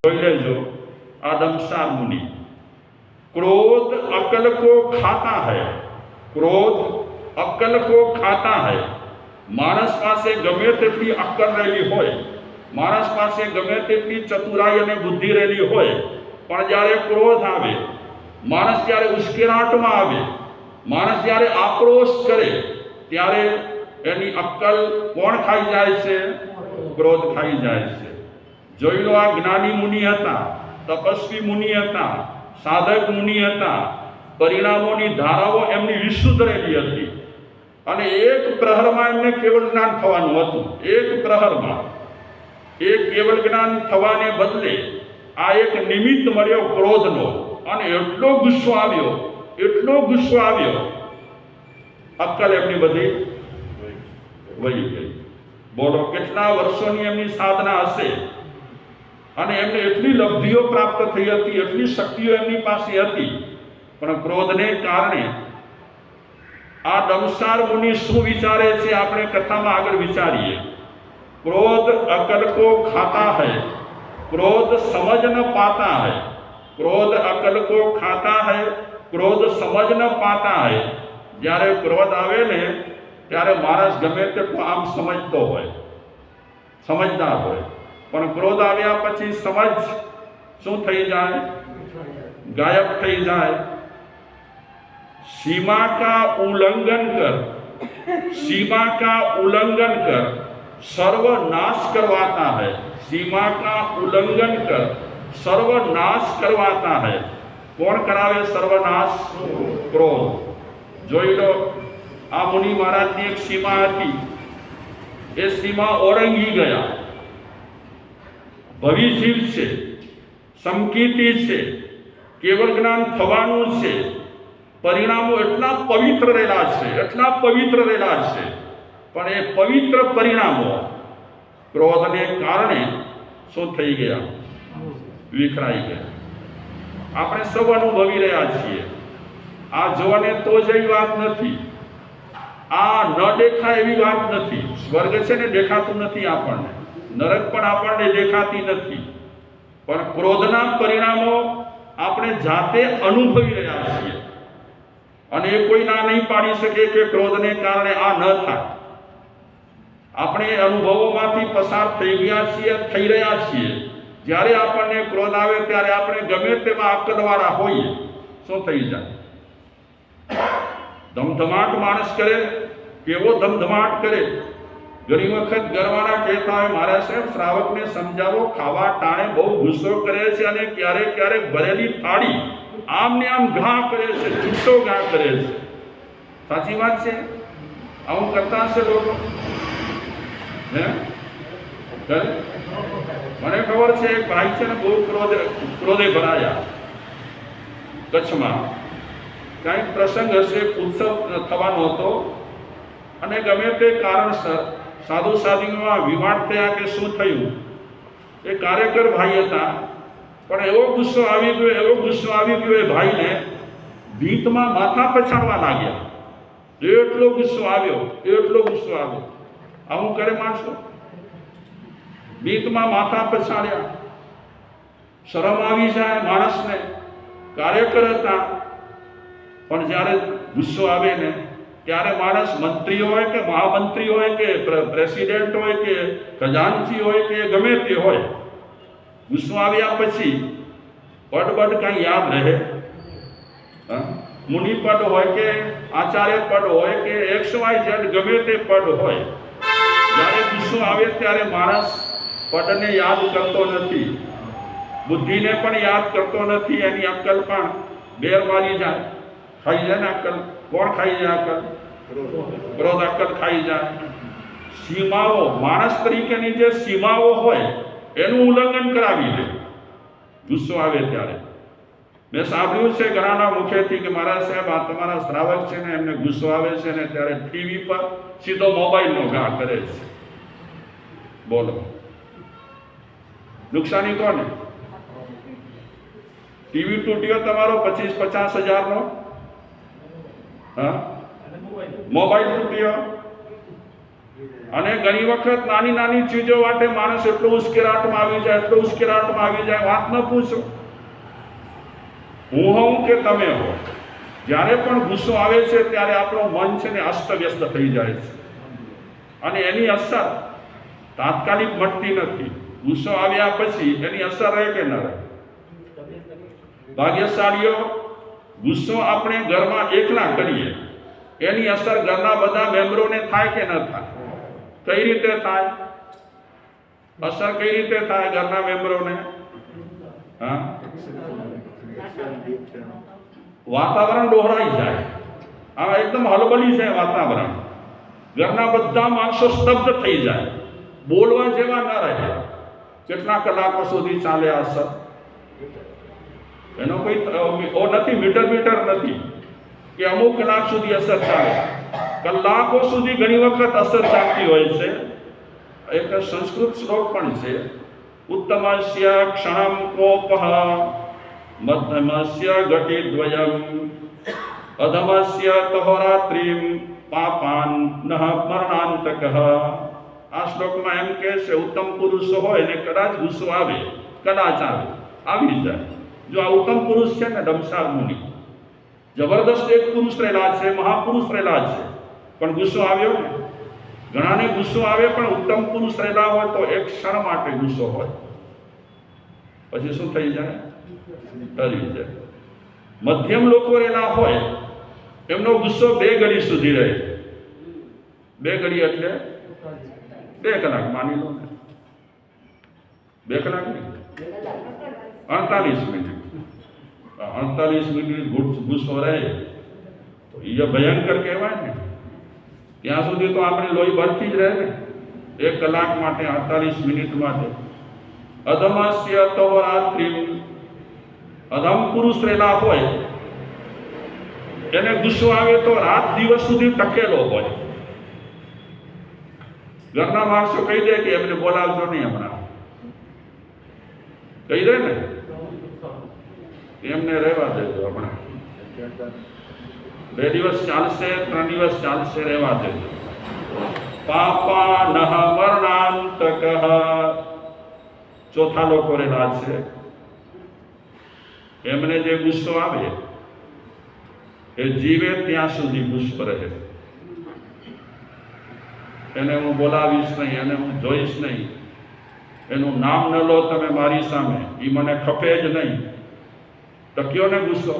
જોઈ લેજો આ દમસાર મુનિ क्रोध अकल को खाता है क्रोध અક્કલ કો ખાતા હૈ માણસ પાસે ગમે તેટલી અક્કલ રહેલી હોય માણસ પાસે ગમે તેટલી ચતુરાઈ અને બુદ્ધિ રહેલી હોય પણ જ્યારે ક્રોધ આવે માણસ જ્યારે ઉશ્કેરાટમાં આવે માણસ જ્યારે આક્રોશ કરે ત્યારે એની અક્કલ કોણ ખાઈ જાય છે ક્રોધ ખાઈ જાય છે જોઈ લો આ જ્ઞાની મુનિ હતા, તપસ્વી મુનિ હતા, સાધક મુનિ હતા, પરિણામોની ધારાઓ એમની વિશુદ્ધ રહેલી હતી. અને એક પ્રહરમાં એમને કેવળ જ્ઞાન થવાનું હતું. એક પ્રહરમાં. એ કેવળ જ્ઞાન થવાને બદલે આ એક નિમિત્ત મળ્યો ક્રોધનો. અને એટલો ગુસ્સો આવ્યો, એટલો ગુસ્સો આવ્યો. અક્કલ એમની બધી વહી ગઈ. બોલો, કેટલા વર્ષોની એમની સાધના હશે? અને એમને એટલી લબ્ધિઓ પ્રાપ્ત થઈ હતી એટલી શક્તિઓ એમની પાસે હતી પણ ક્રોધને કારણે આ દમસાર મુનિ શું વિચારે છે આપણે કથામાં આગળ વિચારીએ ક્રોધ અકલ કો ખાતા है क्रोध समझ न पाता है क्रोध अकल को खाता है ક્રોધ સમજ ન પાતા है જ્યારે ક્રોધ આવે ને ત્યારે માણસ ગમે તેટલો આમ સમજતો હોય સમજદાર હોય પણ ક્રોધ આવ્યા પછી સમજ શું થઈ જાય ગાયબ થઈ જાય सीमा का उल्लंघन कर सीमा का उल्लंघन कर सर्वनाश करवाता है सीमा का उल्लंघन कर सर्वनाश करवाता है કોણ કરાવે સર્વનાશ ક્રોધ જોઈ લો આ મુનિ મહારાજની એક સીમા હતી એ સીમા ઓળંગી ગયા ભવિજીવ છે, સંકિતી છે, કેવળ જ્ઞાન થવાનું છે. પરિણામો એટલા પવિત્ર રહેલા છે, એટલા પવિત્ર રહેલા છે. પણ એ પવિત્ર પરિણામો ક્રોધને કારણે શું થઈ ગયા? વિખરાઈ ગયા. આપણે સૌ અનુભવી રહ્યા છીએ. આ જોવાને તો જેવી વાત નથી. આ ન દેખાય એવી વાત નથી. સ્વર્ગ છે ને દેખાતું નથી આપણને. નરક પણ આપણને દેખાતી નથી. પણ ક્રોધના પરિણામો આપણે જાતે અનુભવી રહ્યા છીએ. અને એ કોઈ ના નહીં પાડી શકે કે ક્રોધને કારણે આ ન થાય. આપણે અનુભવોમાંથી પસાર થઈ ગયા છીએ, થઈ રહ્યા છીએ. જ્યારે આપણને ક્રોધ આવે ત્યારે આપણે ગમે તેવા આકદવાળા હોઈએ. શું થઈ જાય? ધમધમાટ માણસ કરે, કેવો ધમધમાટ કરે. ઘણી વખત ઘરવાળા કહેતા હોય, મારા સાહેબ, શ્રાવકને સમજાવો, ખાવા ટાણે બહુ ગુસ્સો કરે છે અને ક્યારેક ક્યારેક ભરેલી થાળી આમ ને આમ ઘા કરે છે છૂટો ઘા કરે છે. સાચી વાત છે? આવું કરતા હશે લોકો? હે? મને ખબર છે, એક ભાઈ છે ને બહુ ક્રોધે ક્રોધે ભરાયા કચ્છમાં. કાંઈક પ્રસંગ હશે, ઉત્સવ થવાનો હતો અને ગમે તે કારણસર સાધુ સાધુમાં વિવાદ થયા કે શું થયું? એ કાર્યકર ભાઈ હતા. પણ એવો ગુસ્સો આવી ગયો, એવો ગુસ્સો આવી ગયો એ ભાઈને, ભીતમાં માથા પછાડવા લાગ્યા. એટલો ગુસ્સો આવ્યો, એટલો ગુસ્સો આવ્યો. આવું કરે માણસો? ભીતમાં માથા પછાડ્યા. શરમ આવી જાય માણસને. કાર્યકર હતા. પણ જ્યારે ગુસ્સો આવે ને ત્યારે માણસ મંત્રી હોય કે મહામંત્રી હોય કે પ્રેસિડેન્ટ હોય કે ખજાનસી હોય કે ગમે તે હોય ગુસ્સો આવ્યા પછી પદ પદ કાંઈ યાદ રહે? મુનિ પદ હોય કે આચાર્ય પદ હોય કે એક્સ વાય ઝેડ ગમે તે પદ હોય, જ્યારે ગુસ્સો આવે ત્યારે માણસ પદને યાદ કરતો નથી, બુદ્ધિને પણ યાદ કરતો નથી, એની અક્કલ પણ બેર વાળી જાય થઈ જાય ને અક્કલ કોણ ખાઈ જાય આકલ ક્રોધ આકલ ખાઈ જાય. સીમાઓ, માણસ તરીકેની જે સીમાઓ હોય, એનું ઉલ્લંઘન કરાવી દે ગુસ્સો આવે ત્યારે. મેં સાંભળ્યું છે ઘણાના મુખેથી કે મારા સાહેબ, આ તમારા શ્રાવક છે ને, એમને ગુસ્સો આવે છે ને, ત્યારે ટીવી પર સીધો મોબાઈલનો ઘા કરે છે. બોલો. નુકસાની કોને? ટીવી તૂટ્યો તમારો પચીસ પચાસ હજારનો? હા? મોબાઈલ તૂટ્યો? અને ઘણી વખત નાની નાની ચીજો માટે માણસ એટલો ઉશ્કેરાટમાં આવી જાય, એટલો ઉશ્કેરાટમાં આવી જાય. વાત ન પૂછો. હું હોઉં કે તમે હો? જ્યારે પણ ગુસ્સો આવે છે, ત્યારે આપણું મન છે ને અસ્તવ્યસ્ત થઈ જાય છે. અને એની અસર તાત્કાલિક મટતી નથી. ગુસ્સો આવ્યા પછી એની અસર રહે કે ન રહે? ભાગ્યશાળીઓ ગુસ્સો આપણે ઘરમાં એકલા કરીએ. એની અસર ઘરના બધા મેમ્બરોને થાય કે ન થાય? કઈ રીતે થાય? અસર કઈ રીતે થાય ઘરના મેમ્બરોને? હા? વાતાવરણ ડોહરાઈ જાય. આ એકદમ હલબલી છે વાતાવરણ. ઘરના બધા માણસો સ્તબ્ધ થઈ જાય. બોલવા જેવા ન રહે. કેટલા કલાકો સુધી ચાલે અસર એનો કોઈ ઓ નથી, મીટર મીટર નથી કે અમુક કલાક સુધી અસર ચાલે. કલાકો સુધી ઘણી વખત અસર ચાલતી હોય છે. એક સંસ્કૃત શ્લોક પણ છે, ઉત્તમસ્ય ક્ષણમ કોપહ મધ્યમસ્ય ગતિદ્વયમ અધમસ્ય તહોરાત્રિમ પાપાન નહ મરણાંતક. આ શ્લોકમાં એમ કહે છે, ઉત્તમ પુરુષ હોય ને કદાચ ગુસ્સો આવે, કદાચ આવે, આવી જાય. જો આ ઉત્તમ પુરુષ છે ને ડમસાર મુનિ. જબરદસ્ત એક પુરુષ રહેલા છે, મહાપુરુષ રહેલા છે. પણ ગુસ્સો આવ્યો ને? ઘણાને ગુસ્સો આવે પણ ઉત્તમ પુરુષ રહેલા હોય તો એક ક્ષણ માટે ગુસ્સો હોય. પછી શું થઈ જાય? ટરી જાય. મધ્યમ લોકો રહેલા હોય, એમનો ગુસ્સો બે ઘડી સુધી રહે. બે ઘડી એટલે બે કલાક, માની લો ને. બે કલાક નહીં. અડતાલીસ મિનિટ. અડતાલીસ મિનિટ ગુસ્સો- રહે. તો એ ભયંકર કહેવાય ને, ત્યાં સુધી તો આપણી લોહી ભરતી જ રહે ને. એક કલાક માટે અડતાલીસ મિનિટ માટે. અધમસ્ય તો રાત્રિ. અધમ પુરુષ રહેલા હોય, એને ગુસ્સો આવે તો રાત દિવસ સુધી ટકેલો હોય. ઘરના માણસો કહી દે કે એમને બોલાવજો નહીં હમણાં. કહી દે ને. એમને રહેવા દેજો હમણાં. બે દિવસ ચાલશે, ત્રણ દિવસ ચાલશે, રહેવા દેજો. પાપા નહ વર્ણાંતક ચોથા લોકો રહેલા છે. એમને જે ગુસ્સો આવે, એ જીવે ત્યાં સુધી ગુસ્સો રહે. એને હું બોલાવીશ નહીં, એને હું જોઈશ નહીં. એનું નામ ન લો તમે મારી સામે. એ મને ખપે જ નહીં. તો કયો ને ગુસ્સો.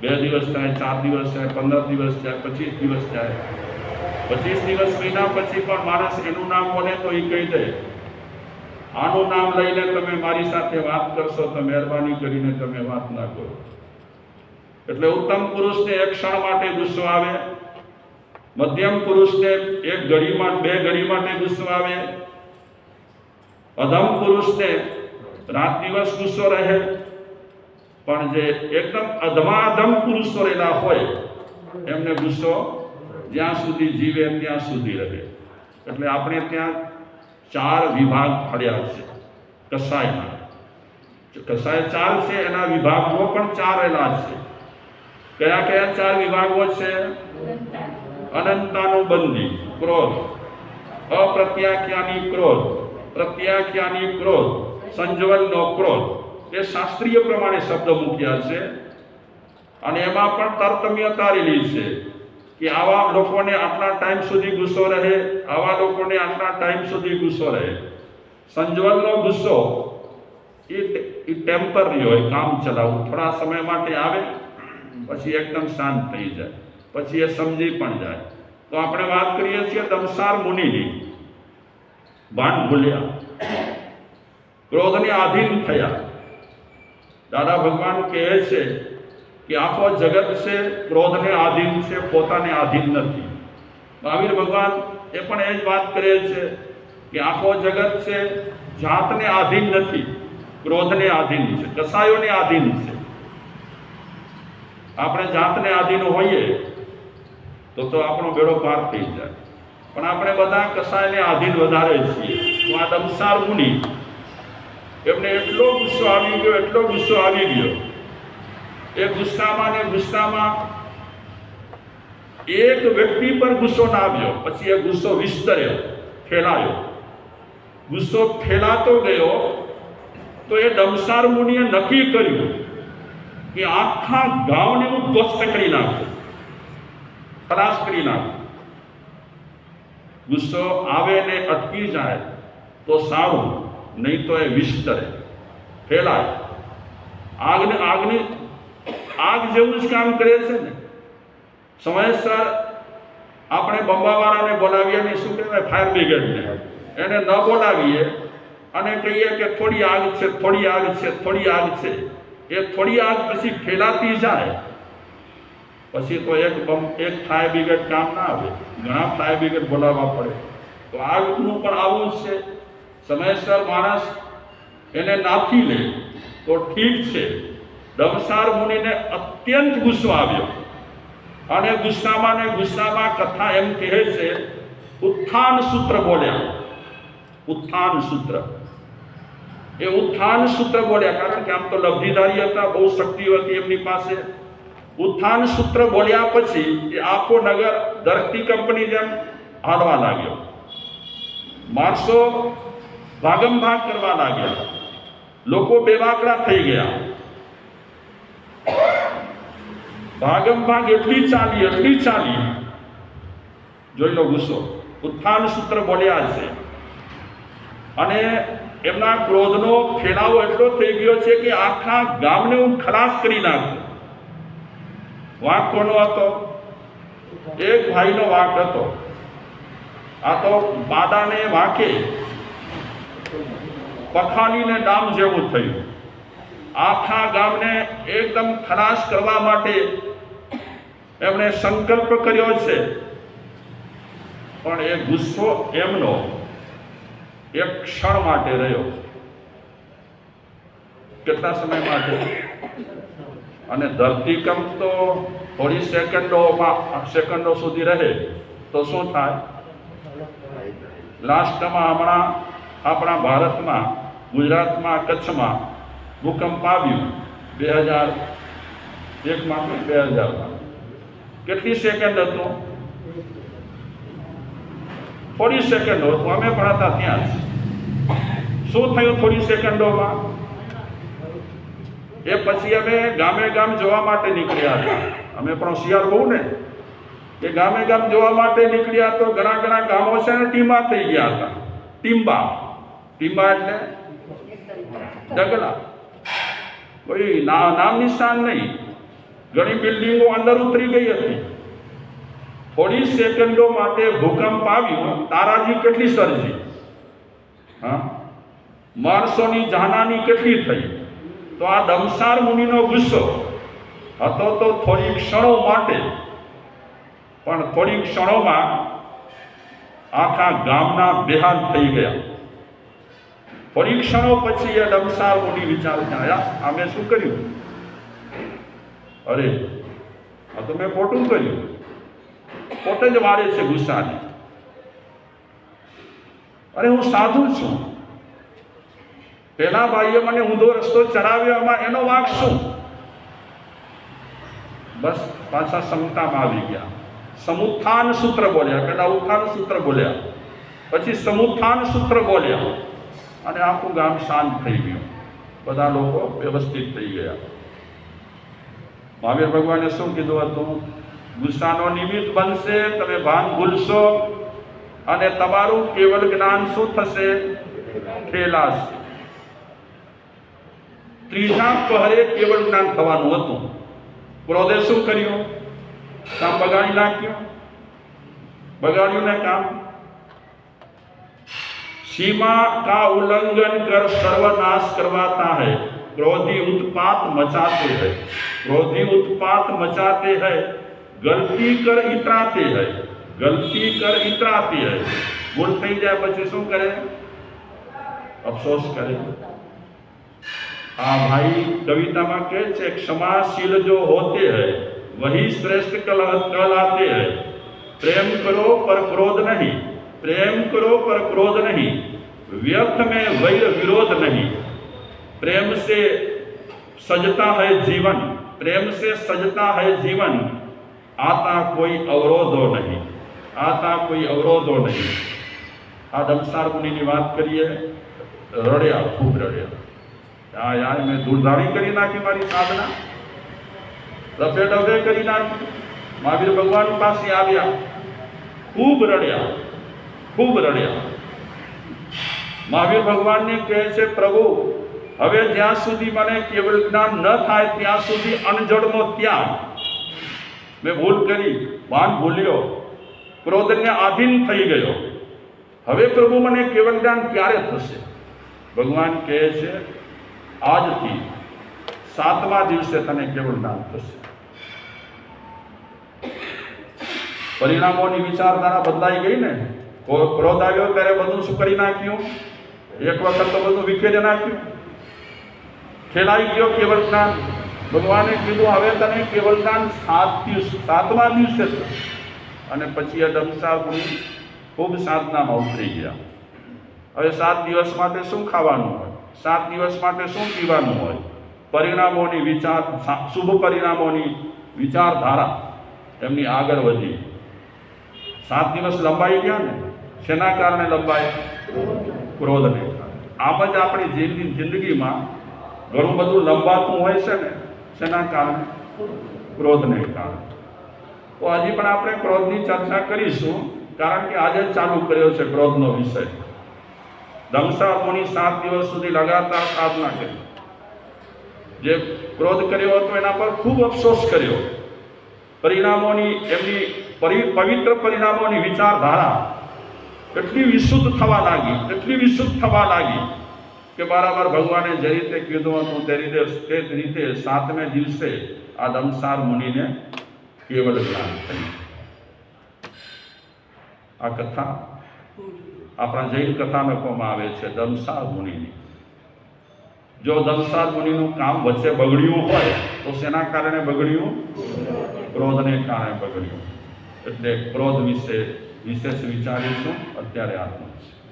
બે દિવસ થાય, ચાર દિવસ થાય, પંદર દિવસ થાય પચીસ દિવસ થાય પચીસ દિવસ મહિના પછી પણ માણસ એનું નામ બોલે તો એ કહી દે, આનું નામ લઈને તમે મારી સાથે વાત કરશો તો મહેરબાની કરીને તમે વાત ના કરો. એટલે ઉત્તમ પુરુષને એક ક્ષણ માટે ગુસ્સો આવે, મધ્યમ પુરુષને એક ઘડીમાં બે ઘડી માટે ગુસ્સો આવે, અધમ પુરુષને રાત દિવસ ગુસ્સો રહે પણ જે એકદમ અધમાધમ પુરુષો રહેલા હોય, એમને ગુસ્સો જ્યાં સુધી જીવે ત્યાં સુધી રહે. એટલે આપણે ત્યાં ચાર વિભાગ ફળ્યા છે કસાયમાં કસાય ચાર છે, એના વિભાગો પણ ચાર રહેલા છે. કયા કયા ચાર વિભાગો છે? અનંતાનું બંદી ક્રોધ. અપ્રત્યાખ્યાની ક્રોધ, પ્રત્યાખ્યાની ક્રોધ, સંજવલનો ક્રોધ. એ શાસ્ત્રીય પ્રમાણે શબ્દ મૂક્યા છે. અને એમાં પણ તરતમ્યતા રહેલી છે કે આવા લોકોને આટલા ટાઈમ સુધી ગુસ્સો રહે, આવા લોકોને આટલા ટાઈમ સુધી ગુસ્સો રહે. સંજવનનો ગુસ્સો એ એ ટેમ્પરરી હોય, કામ ચલાવવું. થોડા સમય માટે આવે, પછી એકદમ શાંત થઈ જાય. પછી એ સમજી પણ જાય. તો આપણે વાત કરીએ છીએ દમસાર મુનિની. ભાન ભૂલ્યા. ક્રોધને આધીન થયા. દાદા ભગવાન કહે છે કે આખો જગત છે, ક્રોધને આધીન છે, પોતાને આધીન નથી. મહાવીર ભગવાન એ પણ એ જ વાત કરે છે કે આખો જગત છે, જાતને આધીન નથી, ક્રોધને આધીન છે, કસાયોને આધીન છે. આપણે જાતને આધીન હોઈએ તો તો આપણો બેડો પાર થઈ જાય. પણ આપણે બધા કસાયને આધીન વધારે છીએ. તો આ દમસાર મુનિ એમને એટલો ગુસ્સો આવી ગયો, એટલો ગુસ્સો આવી ગયો. એ ગુસ્સામાં ને ગુસ્સામાં એક વ્યક્તિ પર ગુસ્સો ના આવ્યો. પછી એ ગુસ્સો વિસ્તર્યો, ફેલાયો. ગુસ્સો ફેલાતો ગયો તો એ ડમસાર મુનિએ નક્કી કર્યું કે આખા ગામને હું ધ્વસ્ત કરી નાખું, ખલાસ કરી નાખું. ગુસ્સો આવે ને અટકી જાય તો સારું. નહીં તો એ વિસ્તરે ફેલાય. આગને આગની આગ જેવું જ કામ કરે છે ને. સમયસર આપણે બંબાવાળાને બોલાવીએ ને શું કહેવાય? ફાયર બ્રિગેડને. એને ન બોલાવીએ અને કહીએ કે થોડી આગ છે, થોડી આગ છે, થોડી આગ છે. એ થોડી આગ પછી ફેલાતી જાય. પછી તો એક બમ, એક ફાયર બ્રિગેડ કામ ના આવે. ઘણા ફાયર બ્રિગેડ બોલાવવા પડે. તો આગનું પણ આવું જ છે. સમયસર માણસ એને નાખી લે, તો ઠીક છે. ડમસાર મુનિને અત્યંત ગુસ્સો આવ્યો. અને ગુસ્સામાં ને ગુસ્સામાં કથા એમ કહે છે, ઉત્થાન સૂત્ર બોલ્યા. ઉત્થાન સૂત્ર. એ ઉત્થાન સૂત્ર બોલ્યા, કારણ કે આમ તો લબ્ધિધારી હતા, બહુ શક્તિ હતી એમની પાસે. ઉત્થાન સૂત્ર બોલ્યા પછી એ આખો નગર દરખતી કંપની જેમ હાલવા લાગ્યો. માણસો ભાગમ ભાગ કરવા લાગ્યા. લોકો બેવાકડા થઈ ગયા. ભાગમ ભાગ એટલી ચાલી એટલી ચાલી. જોઈ લો ગુસ્સો. ઉત્થાન સૂત્ર બોલ્યા છે. અને એમના ક્રોધનો ફેલાવો એટલો થઈ ગયો છે કે આખા ગામને હું ખલાસ કરી નાખું. વાંક કોનો હતો? એક ભાઈનો વાંક હતો. આ તો બાદાને વાંકે. પખાલીને ડામ જેવું થયું. આખા ગામને એકદમ ખલાસ કરવા માટે એમણે સંકલ્પ કર્યો છે. પણ એ ગુસ્સો એમનો એક ક્ષણ માટે રહ્યો. કેટલા સમય માટે? અને ધરતીકંપ તો થોડી સેકન્ડોમાં, સેકન્ડો સુધી રહે, તો શું થાય? લાસ્ટમાં હમણાં આપણા ભારતમાં, ગુજરાતમાં, કચ્છમાં ભૂકંપ આવ્યું બે હજાર એકમાં કે બે હજારમાં કેટલી સેકન્ડ હતો? થોડી સેકન્ડો હતું અમે પણ હતા ત્યાં શું થયું થોડી સેકન્ડોમાં? એ પછી અમે ગામે ગામ જોવા માટે નીકળ્યા હતા. અમે પણ હોશિયાર બહુ ને. કે ગામે ગામ જોવા માટે નીકળ્યા તો ઘણા ઘણા ગામો છે ને ટીમા થઈ ગયા હતા. ટીમ્બા ટીમ્બા એટલે ડગલા કોઈ નામ નિશાન નહીં. ઘણી બિલ્ડિંગો અંદર ઉતરી ગઈ હતી. થોડી સેકન્ડો માટે ભૂકંપ આવ્યો. તારાજી કેટલી સર્જી? હા? માણસોની જાનાની કેટલી થઈ? તો આ દમસાર મુનિનો ગુસ્સો હતો તો થોડી ક્ષણો માટે. પણ થોડી ક્ષણોમાં આખા ગામના બેહાલ થઈ ગયા. થોડી ક્ષણો પછી એ ડમસાર મોટી વિચાર આયા અમે શું કર્યું? અરે, આ તો મેં ખોટું કર્યું. પોતે જ વારે છે ગુસ્સાની. અરે, હું સાધુ છું. પેલા ભાઈએ મને ઊંધો રસ્તો ચડાવ્યો એમાં એનો વાંક શું? બસ પાછા સમતામાં આવી ગયા. સમુત્થાન સૂત્ર બોલ્યા પેલા ઉત્થાન સૂત્ર બોલ્યા. પછી સમુત્થાન સૂત્ર બોલ્યા. અને આખું ગામ શાંત થઈ ગયું. બધા લોકો વ્યવસ્થિત થઈ ગયા. મહાવીર ભગવાને શું કીધું હતું? ગુસ્સાનો નિમિત્ત બનશે, તમે ભાન ભૂલશો અને તમારું કેવલ જ્ઞાન શું થશે? ફેલાશે ત્રીજા પહરે કેવળ જ્ઞાન થવાનું હતું. ક્રોધે શું કર્યું? કામ બગાડી નાખ્યું? બગાડ્યું ને કામ? सीमा का उल्लंघन कर सर्वनाश करवाता है क्रोधी उत्पात मचाते हैं क्रोधी उत्पात मचाते हैं गलती कर इतराते हैं गलती कर इतराते हैं ભૂલ થઈ જાય પછી શું કરે અફસોસ કરે આ ભાઈ કવિતામાં કહે છે क्षमाशील जो होते हैं वही श्रेष्ठ कल- कहलाते हैं प्रेम करो पर क्रोध नहीं प्रेम करो पर क्रोध नहीं व्यर्थ में वैर विरोध नहीं प्रेम से सजता है जीवन प्रेम से सजता है जीवन આતા કોઈ અવરોધો નહીં આતા કોઈ અવરોધો નહીં આ દમસાર મુનિની વાત કરીએ રડ્યા ખૂબ રડ્યા આ યાર મેં દૂરધાણી કરી નાખી મારી સાધના રફે ડફે કરી નાખી મહાવીર ભગવાન પાસે આવ્યા ખૂબ રડ્યા ખૂબ રડ્યા. મહાવીર ભગવાનને કહે છે, પ્રભુ, હવે જ્યાં સુધી મને કેવળ જ્ઞાન ન થાય, ત્યાં સુધી અનજડનો ત્યાગ. મેં ભૂલ કરી વાન ભૂલ્યો. ક્રોધને આધીન થઈ ગયો. હવે પ્રભુ, મને કેવળ જ્ઞાન ક્યારે થશે? ભગવાન કહે છે, આજથી સાતમા દિવસે તને કેવળ જ્ઞાન થશે. પરિણામોની વિચારધારા બદલાઈ ગઈ ને? ક્રોધ આવ્યો ત્યારે બધું શું કરી નાખ્યું? એક વખત તો બધું વિખેરી નાખ્યું. ખેલાઈ ગયો કેવલ જ્ઞાન ભગવાને કીધું, હવે તને કેવલ જ્ઞાન સાત દિવસ, સાતમા દિવસે અને પછી એ ડમસા ખૂબ સાધનામાં ઉતરી ગયા. હવે સાત દિવસ માટે શું ખાવાનું હોય? સાત દિવસ માટે શું પીવાનું હોય? પરિણામોની વિચાર શુભ પરિણામોની વિચારધારા એમની આગળ વધી. સાત દિવસ લંબાઈ ગયા ને. શેના કારણે લંબાય? ક્રોધને આમ જ આપણી જીવની જિંદગીમાં ઘણું બધું લંબાતું હોય છે ને, શેના કારણે? ક્રોધને કારણે. તો હજી પણ આપણે ક્રોધની ચર્ચા કરીશું, કારણ કે આજે ચાલુ કર્યો છે ક્રોધનો વિષય. મુનિ સાત દિવસ સુધી લગાતાર સાધના કરી. જે ક્રોધ કર્યો હતો એના પર ખૂબ અફસોસ કર્યો. પરિણામોની એમની પવિત્ર પરિણામોની વિચારધારા એટલી વિશુદ્ધ થવા લાગી, એટલી વિશુદ્ધ થવા લાગી કે બરાબર ભગવાને જે રીતે કીધું હતું તે રીતે તે રીતે સાતમે દિવસે આ દમસાર મુનિને કેવળ જ્ઞાન થયું આ કથા આપણા જૈન કથાનકોમાં આવે છે, દમસાર મુનિની. જો દમસાર મુનિનું કામ વચ્ચે બગડ્યું હોય, તો શેના કારણે બગડ્યું? ક્રોધને કારણે બગડ્યું. એટલે ક્રોધ વિશે વિશેષ વિચારીશું અત્યારે આટલું છે.